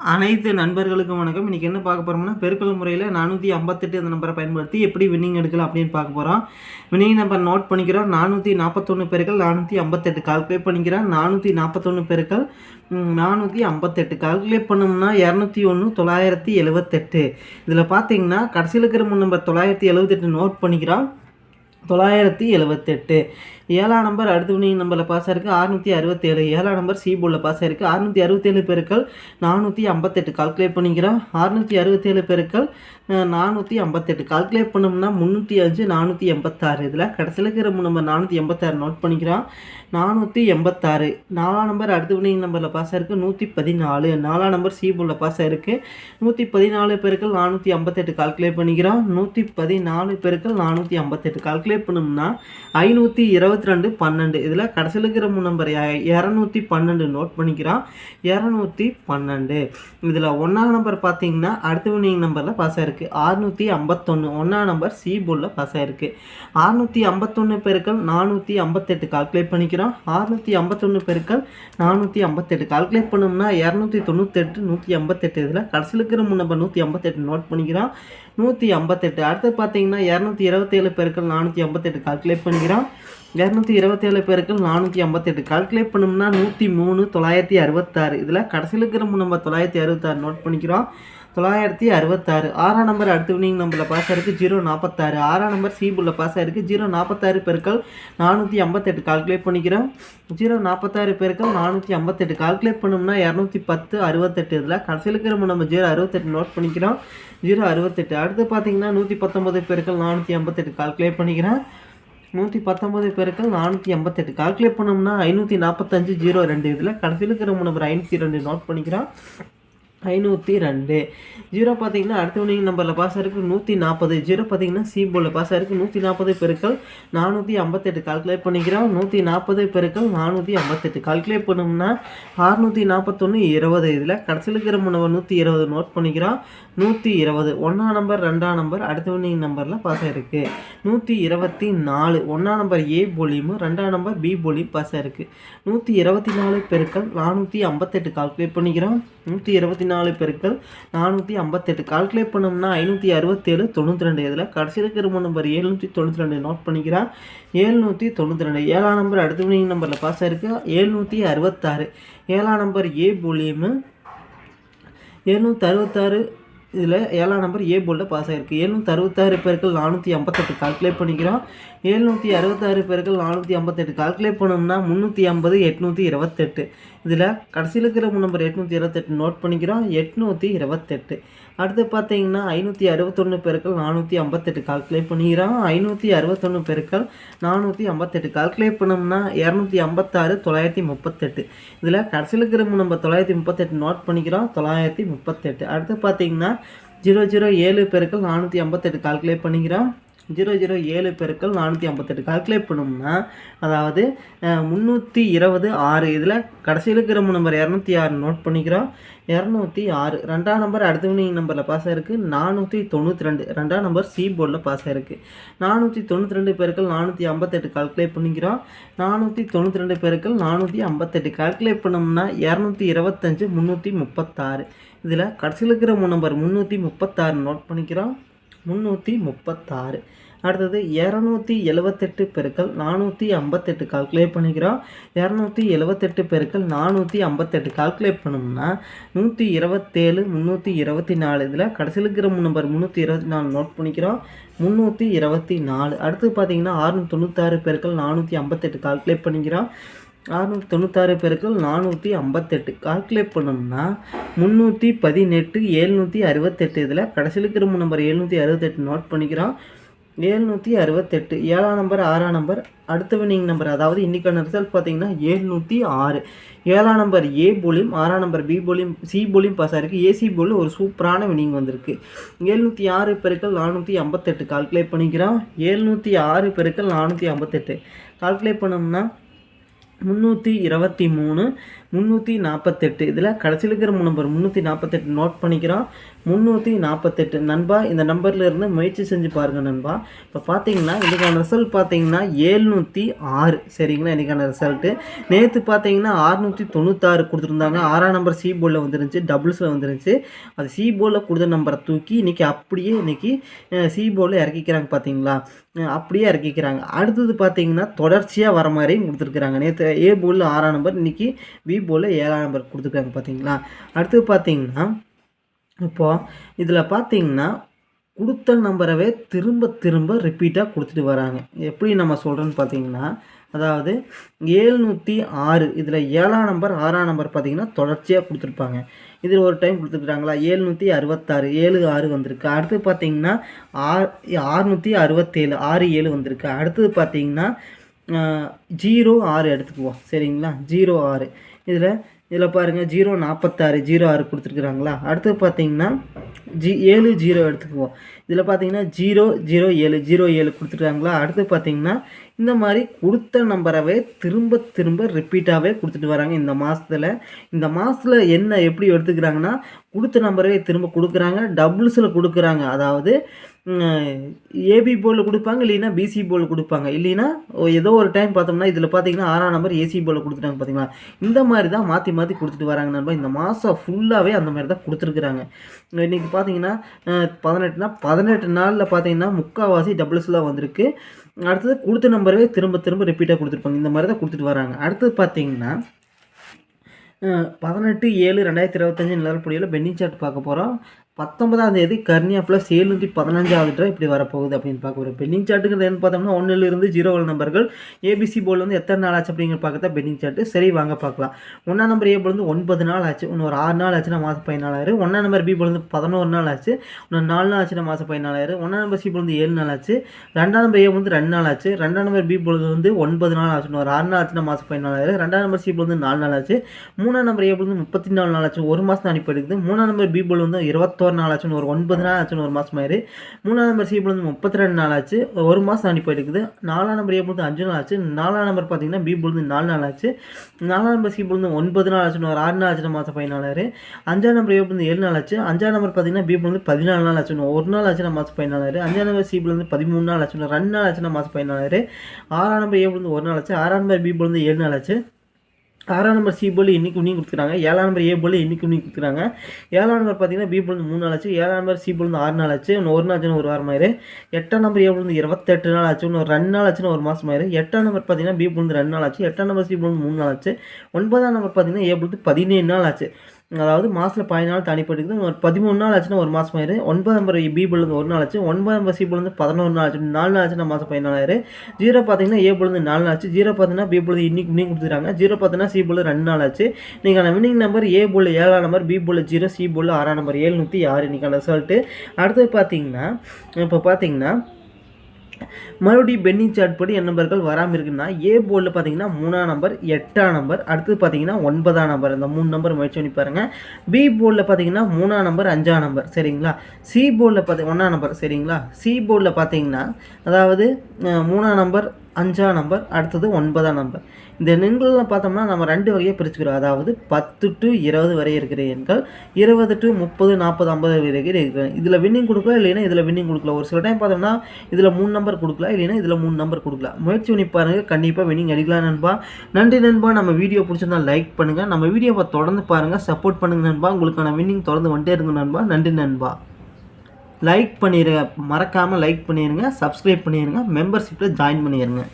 அனைத்து நண்பர்களுக்கும் வணக்கம். இன்றைக்கி என்ன பார்க்க போகிறோம்னா பெருக்கல் முறையில் நானூற்றி ஐம்பத்தெட்டு அந்த நம்பரை பயன்படுத்தி எப்படி வின்னிங் எடுக்கலாம் அப்படின்னு பார்க்க போகிறோம் வின்னிங் நம்பர் நோட் பண்ணிக்கிறோம் நானூற்றி நாற்பத்தொன்று பெருக்கள் நானூற்றி ஐம்பத்தெட்டு. கால்குலேட் பண்ணிக்கிறோம் நானூற்றி நாற்பத்தொன்று பெருக்கள் நானூற்றி ஐம்பத்தெட்டு. கால்குலேட் பண்ணோம்னா இரநூத்தி ஒன்று தொள்ளாயிரத்தி எழுவத்தெட்டு. இதில் பார்த்தீங்கன்னா கடைசியில் இருக்கிற முன் நம்பர் தொள்ளாயிரத்தி எழுவத்தெட்டு நோட் பண்ணிக்கிறோம் தொள்ளாயிரத்தி எழுவத்தெட்டு. ஏழாம் நம்பர் அடுத்த வினிங் நம்பரில் பாஸ் ஆயிருக்கு. அறுநூற்றி அறுபத்தேழு. ஏழாம் நம்பர் சி போர்டில் பாஸ் ஆயிருக்கு. அறுநூற்றி அறுபத்தேழு பெருக்கள் நானூற்றி ஐம்பத்தெட்டு. கால்குலேட் பண்ணிக்கிறோம். அறுநூற்றி அறுபத்தேழு பெருக்கள் நானூற்றி ஐம்பத்தெட்டு. கால்குலேட் பண்ணோம்னா முந்நூற்றி அஞ்சு நானூற்றி எண்பத்தாறு. இதில் கடைசியில் இருக்கிற நம்பர் நானூற்றி எண்பத்தாறு நோட் பண்ணிக்கிறோம். நானூற்றி எண்பத்தாறு. நாலாம் நம்பர் அடுத்த வினிங் நம்பரில் பாஸ் ஆயிருக்கு. நூற்றி பதினாலு. நாலாம் நம்பர் சி போர்டில் பாஸ் ஆயிருக்கு. நூற்றி பதினாலு பெருக்கள் நானூற்றி ஐம்பத்தெட்டு. கால்குலேட் பண்ணிக்கிறோம். நூற்றி பதினாலு பெருக்கள் நானூற்றி ஐம்பத்தெட்டு. கால்குலேட் பண்ணோம்னா ஐநூற்றி இருபத்தி ரெண்டு பன்னெண்டு. இதில் கடைசியில் இருக்கிற நம்பர் இரநூத்தி பன்னெண்டு நோட் பண்ணிக்கிறான். இரநூத்தி பன்னெண்டு. இதில் ஒன்றாம் நம்பர் பார்த்தீங்கன்னா அடுத்த வினிங் நம்பரில் பாஸ் ஆயிருக்கு. அறுநூற்றி ஐம்பத்தொன்று ஒன்றாம் நம்பர் சி போர்டில் பாஸ் ஆயிருக்கு. அறுநூற்றி ஐம்பத்தொன்று பெருக்கள் நானூற்றி ஐம்பத்தெட்டு. கால்குலேட் பண்ணிக்கிறோம் அறுநூற்றி ஐம்பத்தொன்று பெருக்கள் நானூற்றி ஐம்பத்தெட்டு. கால்குலேட் பண்ணோம்னா இரநூத்தி தொண்ணூத்தெட்டு நூற்றி ஐம்பத்தெட்டு. இதில் கடைசியில் இருக்கிற நம்பர் நூற்றி ஐம்பத்தெட்டு நோட் பண்ணிக்கிறோம் நூற்றி ஐம்பத்தெட்டு. அடுத்து பார்த்தீங்கன்னா இரநூத்தி இருபத்தேழு பெருக்கள் நானூற்றி ஐம்பத்தெட்டு. கால்குலேட் பண்ணிக்கிறோம் இரநூத்தி இருபத்தேழு பேருக்கள் நானூற்றி ஐம்பத்தெட்டு கால்குலேட் பண்ணோம்னா நூற்றி மூணு தொள்ளாயிரத்தி அறுபத்தாறு. இதில் கடைசியில் இருக்கிற நம்ம தொள்ளாயிரத்தி அறுபத்தாறு நோட் பண்ணிக்கிறோம். தொள்ளாயிரத்தி அறுபத்தாறு. ஆறாம் நம்பர் அடுத்த வினிங் நம்பரில் பாஸ் ஆயிருக்கு ஜீரோ நாற்பத்தாறு ஆறாம் நம்பர் சி பாஸ் ஆயிருக்கு ஜீரோ நாற்பத்தாறு பெருக்கள் நானூற்றி ஐம்பத்தெட்டு கால்குலேட் பண்ணிக்கிறோம். ஜீரோ நாற்பத்தாறு பெருக்கள் நானூற்றி ஐம்பத்தெட்டு கால்குலேட் பண்ணோம்னா இரநூத்தி பத்து அறுபத்தெட்டு. இதில் கடைசியில் இருக்கிற நம்ம ஜீரோ அறுபத்தெட்டு நோட் பண்ணிக்கிறோம். ஜீரோ அறுபத்தெட்டு. அடுத்து பார்த்தீங்கன்னா நூற்றி பத்தொம்பது பெருக்கள் நானூற்றி ஐம்பத்தெட்டு கால்குலேட் பண்ணிக்கிறேன். நூற்றி பத்தொம்பது பேருக்கள் நானூற்றி எண்பத்தெட்டு. கால்குலேட் பண்ணோம்னா ஐநூற்றி நாற்பத்தஞ்சு ஜீரோ ரெண்டு. இதில் கடைசியில் இருக்கிற நம்பர் ஐநூற்றி ரெண்டு நோட் பண்ணிக்கிறோம். ஐநூற்றி ரெண்டு. ஜீரோ பார்த்தீங்கன்னா அடுத்த வினிங் நம்பரில் பாஸ் ஆயிருக்கு நூற்றி நாற்பது ஜீரோ பார்த்தீங்கன்னா சி போர்டில் பாஸ் ஆயிருக்கு நூற்றி நாற்பது பெருக்கள் நானூற்றி ஐம்பத்தெட்டு. கால்குலேட் பண்ணிக்கிறோம். நூற்றி நாற்பது பெருக்கள் நானூற்றி ஐம்பத்தெட்டு. கால்குலேட் பண்ணோம்னா அறுநூற்றி நாற்பத்தொன்று இருபது. இதில் கடைசியில் இருக்கிற நம்பர் நூற்றி இருபது நோட் பண்ணிக்கிறோம். நூற்றி இருபது. ஒன்றாம் நம்பர் ரெண்டாம் நம்பர் அடுத்த வினிங் நம்பரில் பாஸ் ஆயிருக்கு. நூற்றி இருபத்தி நாலு. ஒன்றாம் நம்பர் ஏ போலியும் ரெண்டாம் நம்பர் பி போலியும் பாஸ் ஆயிருக்கு. நூற்றி இருபத்தி நாலு பெருக்கள் நானூற்றி ஐம்பத்தெட்டு. கால்குலேட் பண்ணிக்கிறோம். நூற்றி இருபத்தி நாலு பெருக்கள் நானூற்றி ஐம்பத்தெட்டு. கால்குலேட் பண்ணோம்னா ஐநூற்றி அறுபத்தேழு தொண்ணூற்றி ரெண்டு. இதில் கடைசி இருக்கிற நம்பர் ஏழ்நூற்றி தொண்ணூற்றி ரெண்டு நோட் பண்ணிக்கிறான் ஏழ்நூற்றி தொண்ணூற்றி ரெண்டு. ஏழாம் நம்பர் அடுத்த வினிங் நம்பரில் பாஸ் ஆயிருக்கு. ஏழ்நூற்றி அறுபத்தாறு. ஏழாம் நம்பர் ஏ புலியமு எழுநூற்றி அறுபத்தாறு இதில் ஏழாம் நம்பர் ஏ போர்டில் பாஸ் ஆகிருக்கு எழுநூற்றி அறுபத்தாறு பேர்கள் நானூற்றி ஐம்பத்தெட்டு கால்குலேட் பண்ணிக்கிறோம். எழுநூற்றி அறுபத்தாறு பேர்கள் நானூற்றி ஐம்பத்தெட்டு கால்குலேட் பண்ணோம்னா முந்நூற்றி ஐம்பது எட்நூற்றி இருபத்தெட்டு. இதில் கடைசியில் இருக்கிற நம்பர் எட்நூற்றி இருபத்தெட்டு நோட் பண்ணிக்கிறோம். எட்நூற்றி இருபத்தெட்டு. அடுத்து பார்த்தீங்கன்னா ஐநூற்றி அறுபத்தொன்று பெருக்கள் நானூற்றி ஐம்பத்தெட்டு கால்குலேட் பண்ணிக்கிறோம். ஐநூற்றி அறுபத்தொன்று பெருக்கள் நானூற்றி ஐம்பத்தெட்டு கால்குலேட் பண்ணோம்னா இரநூத்தி ஐம்பத்தாறு தொள்ளாயிரத்தி முப்பத்தெட்டு. இதில் கடைசியில் இருக்கிற நம்ம தொள்ளாயிரத்தி முப்பத்தெட்டு நோட் பண்ணிக்கிறோம். தொள்ளாயிரத்தி முப்பத்தெட்டு. அடுத்து பார்த்தீங்கன்னா ஜீரோ ஜீரோ ஏழு பெருக்கள் நானூற்றி ஐம்பத்தெட்டு கால்குலேட் பண்ணிக்கிறோம். ஜீரோ ஜீரோ ஏழு பெருக்கள் நானூற்றி ஐம்பத்தெட்டு. கால்குலேட் பண்ணோம்னா அதாவது முந்நூற்றி இருபது ஆறு. இதில் கடைசியில் இருக்கிற நம்பர் இரநூத்தி ஆறு நோட் பண்ணிக்கிறோம். இரநூத்தி ஆறு. ரெண்டாம் நம்பர் அடுத்த வினிங் நம்பரில் பாஸ் ஆயிருக்கு. நானூற்றி தொண்ணூற்றி ரெண்டு. ரெண்டாம் நம்பர் சி போர்டில் பாஸ் ஆயிருக்கு. நானூற்றி தொண்ணூற்றி ரெண்டு பேருக்கள் நானூற்றி ஐம்பத்தெட்டு. கால்குலேட் பண்ணிக்கிறோம். நானூற்றி தொண்ணூற்றி ரெண்டு பேருக்கள் நானூற்றி ஐம்பத்தெட்டு. கால்குலேட் பண்ணோம்னா இரநூத்தி இருபத்தஞ்சு முந்நூற்றி முப்பத்தாறு. இதில் கடைசியில் இருக்கிற நம்பர் முந்நூற்றி முப்பத்தாறு நோட் பண்ணிக்கிறோம். முந்நூற்றி முப்பத்தாறு. அடுத்தது இரநூத்தி எழுவத்தெட்டு பெருக்கள் நானூற்றி ஐம்பத்தெட்டு கால்குலேட் பண்ணிக்கிறோம். இரநூத்தி எழுவத்தெட்டு பெருக்கள் நானூற்றி ஐம்பத்தெட்டு கால்குலேட் பண்ணோம்னா நூற்றி இருபத்தேழு முந்நூற்றி இருபத்தி நாலு. இதில் கடைசியில் இருக்கிற நம்பர் முந்நூற்றி இருபத்தி நாலு நோட் பண்ணிக்கிறோம். முந்நூற்றி இருபத்தி நாலு. அடுத்து பார்த்தீங்கன்னா ஆறுநூற்றி தொண்ணூத்தாறு பெருக்கள் நானூற்றி ஐம்பத்தெட்டு கால்குலேட் பண்ணிக்கிறோம். அறுநூற்றி தொண்ணூத்தாறு பெருக்கள் நானூற்றி ஐம்பத்தெட்டு. கால்குலேட் பண்ணோம்னா முந்நூற்றி பதினெட்டு ஏழ்நூற்றி அறுபத்தெட்டு. இதில் கடைசியில் இருக்கிற நம்பர் ஏழ்நூற்றி அறுபத்தெட்டு நோட் பண்ணிக்கிறோம். ஏழ்நூற்றி அறுபத்தெட்டு. ஏழாம் நம்பர் ஆறாம் நம்பர் அடுத்த வினிங் நம்பர் அதாவது இன்றைக்கான ரிசல்ட் பார்த்தீங்கன்னா ஏழ்நூற்றி ஆறு. ஏழாம் நம்பர் ஏ போலியும் ஆறாம் நம்பர் பி போலியும் சி போலியும் பாஸ் ஆகிருக்கு ஏசி போலியும் ஒரு சூப்பரான வினிங் வந்திருக்கு. ஏழ்நூற்றி ஆறு பெருக்கள் நானூற்றி ஐம்பத்தெட்டு. கால்குலேட் பண்ணிக்கிறோம். ஏழ்நூற்றி ஆறு பெருக்கள் நானூற்றி ஐம்பத்தெட்டு. கால்குலேட் பண்ணோம்னா முந்நூற்றி இருபத்தி மூணு முந்நூற்றி நாற்பத்தெட்டு இதில் கடைசியில் இருக்கிற நம்பர் முந்நூற்றி நாற்பத்தெட்டு நோட் பண்ணிக்கிறோம். முந்நூற்றி நாற்பத்தெட்டு நண்பா இந்த நம்பரில் இருந்து முயற்சி செஞ்சு பாருங்கள் நண்பா. இப்போ பார்த்தீங்கன்னா இதுக்கான ரிசல்ட் பார்த்தீங்கன்னா ஏழ்நூற்றி ஆறு. சரிங்களா இன்றைக்கான ரிசல்ட்டு நேற்று பார்த்தீங்கன்னா ஆறுநூற்றி தொண்ணூத்தாறு கொடுத்துருந்தாங்க. ஆறாம் நம்பர் சி போர்டில் வந்துருந்துச்சு. டபுள்ஸில் வந்துருந்துச்சு. அது சி போர்டில் கொடுத்த நம்பரை தூக்கி இன்றைக்கி அப்படியே இன்றைக்கி சி போர்டில் இறக்கிக்கிறாங்க பார்த்தீங்களா அப்படியே இறக்கிக்கிறாங்க. அடுத்தது பார்த்தீங்கன்னா தொடர்ச்சியாக வர மாதிரியும் கொடுத்துருக்குறாங்க. நேற்று ஏ போர்டில் ஆறாம் நம்பர் இன்றைக்கி பி போல் ஏழாம் நம்பர் கொடுத்துருக்காங்க பார்த்தீங்களா அடுத்து பார்த்தீங்கன்னா இப்போது இதில் பார்த்தீங்கன்னா கொடுத்த நம்பரவே திரும்ப திரும்ப ரிப்பீட்டாக கொடுத்துட்டு வராங்க. எப்படி நம்ம சொல்கிறோன்னு பார்த்தீங்கன்னா அதாவது ஏழ்நூற்றி ஆறு இதில் ஏழாம் நம்பர் ஆறாம் நம்பர் பார்த்தீங்கன்னா தொடர்ச்சியாக கொடுத்துருப்பாங்க. இதில் ஒரு டைம் கொடுத்துருக்குறாங்களா ஏழ்நூற்றி அறுபத்தாறு ஏழு ஆறு வந்திருக்கு. அடுத்து பார்த்தீங்கன்னா ஆறு ஆறுநூற்றி அறுபத்தேழு ஆறு ஏழு வந்திருக்கு. அடுத்தது பார்த்தீங்கன்னா ஜீரோ ஆறு எடுத்துக்குவோம். சரிங்களா? ஜீரோ ஆறு. இதில் இதில் பாருங்கள் ஜீரோ நாற்பத்தாறு ஜீரோ ஆறு கொடுத்துருக்குறாங்களா? அடுத்து பார்த்தீங்கன்னா ஜி ஏழு ஜீரோ எடுத்துக்குவோம். இதில் பார்த்தீங்கன்னா ஜீரோ ஜீரோ ஏழு ஜீரோ ஏழு கொடுத்துருக்காங்களா? அடுத்து பார்த்தீங்கன்னா இந்த மாதிரி கொடுத்த நம்பரவே திரும்ப திரும்ப ரிப்பீட்டாகவே கொடுத்துட்டு வராங்க இந்த மாதத்தில் இந்த மாதத்தில் என்ன எப்படி எடுத்துக்கிறாங்கன்னா கொடுத்த நம்பரவே திரும்ப கொடுக்குறாங்க டபுள்ஸில் கொடுக்குறாங்க. அதாவது ஏபி போலில் கொடுப்பாங்க இல்லைன்னா பிசி போலில் கொடுப்பாங்க. இல்லைன்னா ஏதோ ஒரு டைம் பார்த்தோம்னா இதில் பார்த்தீங்கன்னா ஆறாம் நம்பர் ஏசி போர்டில் கொடுத்துட்டாங்க பார்த்தீங்களா இந்த மாதிரி தான் மாற்றி மாற்றி கொடுத்துட்டு வராங்க நண்பா. இந்த மாதம் ஃபுல்லாகவே அந்த மாதிரி தான் கொடுத்துருக்குறாங்க. இன்றைக்கி பார்த்தீங்கன்னா பதினெட்டுனா பதினெட்டு நாளில் பார்த்தீங்கன்னா முக்கால்வாசி டபுள்ஸ்லாம் வந்திருக்கு. அடுத்தது கொடுத்த நம்பரவே திரும்ப திரும்ப ரிப்பீட்டாக கொடுத்துருப்பாங்க. இந்த மாதிரி தான் கொடுத்துட்டு வராங்க. அடுத்தது பார்த்தீங்கன்னா பதினெட்டு ஏழு ரெண்டாயிரத்தி இருபத்தஞ்சு நிலவரப்படியில் பென்னிங் சார்ட் பார்க்க போகிறோம் பத்தொன்பதாம் தேதி கர்னியா ப்ளஸ் ஏழ்நூற்றி பதினஞ்சாவது ட்ரா இப்படி வரப்போகுது அப்படின்னு பார்க்க போகிறோம் பென்னிங் சார்ட்டுங்கிறது என்ன பார்த்தோம்னா ஒன்றிலிருந்து ஜீரோ நம்பர்கள் ஏபிசி போல் வந்து எத்தனை நாள் ஆச்சு அப்படிங்கிற பார்க்க பென்னிங் சார்ட்டு சரி வாங்க பார்க்கலாம். ஒன்றாம் நம்பர் ஏ போர்டு வந்து ஒன்பது நாள் ஆச்சு இன்னும் ஒரு ஆறு நாள் ஆச்சுன்னா மாதம் பதினாலாயிரம். ஒன்றாம் நம்பர் பி போர்டு வந்து பதினோரு நாள் ஆச்சு இன்னும் நாலு நாள் ஆச்சுன்னா மாதம் பதினாலாயிரம். ஒன்றாம் நம்பர் சி போர்டு வந்து ஏழு நாள் ஆச்சு ரெண்டாம் நம்பர் ஏ வந்து ரெண்டு நாள் ஆச்சு ரெண்டாம் நம்பர் பி போர்டு வந்து ஒன்பது நாள் ஆச்சு ஒரு ஆறு நாள் ஆச்சுன்னா மாதம் பதினாலாயிரம். ரெண்டாம் நம்பர் சி போர்டு வந்து நாலு நாள் ஆச்சு மூணாம் நம்பர் ஏ போர்டு வந்து முப்பத்தி நாலு நாள் ஆச்சு ஒரு மாதம் அனுப்பி எடுக்குது மூணாம் நம்பர் பி போல் வந்து இருபத்தோரு நாள் ஆச்சுன்னு ஒரு ஒன்பது நாள் ஆச்சுன்னு ஒரு மாதம் ஆயிரு. மூணாம் நம்பர் சி வந்து முப்பத்தி ரெண்டு நாள் ஆச்சு ஒரு மாதம் அனுப்பி எடுக்குது நாலாம் நம்பர் ஏ அஞ்சு நாள் ஆச்சு நாலாம் நம்பர் பார்த்தீங்கன்னா பி வந்து நாலு நாள் ஆச்சு நாலாம் நம்பர் சி வந்து ஒன்பது நாள் ஆச்சுன்னு ஒரு ஆறு நாள் ஆச்சுன்னு மாதம் பதினாலாயிரம் அஞ்சாம் நம்பர் ஏ வந்து ஏழு நாள் ஆச்சு அஞ்சாம் நம்பர் பார்த்தீங்கன்னா பி வந்து பதினாலு நாள் ஆச்சுன்னு ஒரு நாள் ஆச்சுன்னா மாதம் பதினாலாயிரம் அஞ்சாம் நம்பர் சி வந்து பதிமூணு நாள் ஆச்சுன்னு ரெண்டு நாள் ஆச்சுன்னா மாதம் பதினாலாயிரம் ஆறாம் நம்பர் ஏ வந்து ஒரு நாள் ஆச்சு ஆறாம் நம்பர் பி வந்து ஏழு நாள் ஆச்சு ஆறாம் நம்பர் சி போல் இன்னைக்கு உன்னி கொடுத்துருக்காங்க ஏழாம் நம்பர் ஏ போல் இன்னைக்கு உன்னி கொடுத்துருக்காங்க ஏழாம் நம்பர் பார்த்தீங்கன்னா பி போல் மூணு நாள் ஆச்சு. ஏழாம் நம்பர் சி போல் வந்து ஆறு நாள் ஆச்சு. ஒன்று ஒரு நாள் ஒரு வாரம் ஆயிரு எட்டாம் நம்பர் ஏ போல் வந்து இருபத்தெட்டு நாள் ஆச்சு. ஒன்று ரெண்டு நாள் ஆச்சுன்னு ஒரு மாதம் ஆயிரு எட்டாம் நம்பர் பார்த்தீங்கன்னா பி போல் வந்து ரெண்டு நாள் ஆச்சு. எட்டாம் நம்பர் சி போல் வந்து மூணு நாள் ஆச்சு. ஒன்பதாம் நம்பர் பார்த்தீங்கன்னா ஏ போல் வந்து பதினேழு நாள் ஆச்சு. அதாவது மாதத்தில் பதினாலு நாள் தனிப்பட்டுக்குது. ஒரு பதிமூணு நாள் ஆச்சுன்னா ஒரு மாதம் ஆயிரு ஒன்பது நம்பர் பி ஒரு நாள் ஆச்சு. ஒன்பது நம்பர் சி போல் பதினோரு நாள் ஆச்சு. நாலு நாள் ஆச்சுன்னா மாதம் பதினாலாயிரம் ஜீரோ பார்த்தீங்கன்னா ஏ போல் நாலு நாள் ஆச்சு. ஜீரோ பார்த்தீங்கன்னா பி இன்னைக்கு இன்னைக்கு கொடுத்துருக்காங்க. ஜீரோ பார்த்தீங்கன்னா சி ரெண்டு நாள் ஆச்சு. நீங்கள் வின்னிங் நம்பர் ஏ போல் ஏழாம் நம்பர் பி போல் ஜீரோ சி போல் ஆறாம் நம்பர். ஏழ்நூற்றி ஆறு இன்றைக்கான ரிசல்ட்டு அடுத்தது பார்த்தீங்கன்னா இப்போ பார்த்தீங்கன்னா மறுபடியும் பென்னிங் சார்ட் படி என் நம்பர்கள் வராமல் இருக்குன்னா ஏ போர்டில் பார்த்தீங்கன்னா மூணாம் நம்பர் எட்டாம் நம்பர் அடுத்தது பார்த்தீங்கன்னா ஒன்பதாம் நம்பர் இந்த மூணு நம்பர் முயற்சி பண்ணி பாருங்கள் பி போர்டில் பார்த்தீங்கன்னா மூணாம் நம்பர் அஞ்சாம் நம்பர் சரிங்களா? சி போர்டில் பார்த்தி ஒன்றாம் நம்பர் சரிங்களா? சி போர்டில் பார்த்தீங்கன்னா அதாவது மூணாம் நம்பர் அஞ்சாம் நம்பர் அடுத்தது ஒன்பதாம் நம்பர் இந்த எண்களில் பார்த்தோம்னா நம்ம ரெண்டு வகையை பிரிச்சுக்கிறோம். அதாவது பத்து டு இருபது வரை இருக்கிற எண்கள் இருபது டு முப்பது நாற்பது ஐம்பது வரை இருக்கிற இதில் வின்னிங் கொடுக்கலாம் இல்லைன்னா இதில் வின்னிங் கொடுக்கலாம். ஒரு சில டைம் பார்த்தோம்னா இதில் மூணு நம்பர் கொடுக்கலாம் இல்லைன்னா இதில் மூணு நம்பர் கொடுக்கலாம். முயற்சி பண்ணி பாருங்கள் கண்டிப்பாக வின்னிங் அடிக்கலாம் நண்பா. நன்றி நண்பா. நம்ம வீடியோ பிடிச்சிருந்தா லைக் பண்ணுங்கள் நம்ம வீடியோவை தொடர்ந்து பாருங்கள் சப்போர்ட் பண்ணுங்கள் நண்பா. உங்களுக்கான வின்னிங் தொடர்ந்து வந்துட்டே இருங்க நண்பா. நன்றி நண்பா. லைக் பண்ணிடுங்க மறக்காமல் லைக் பண்ணிடுங்க சப்ஸ்கிரைப் பண்ணிடுங்க மெம்பர்ஷிப்பில் ஜாயின் பண்ணிடுங்க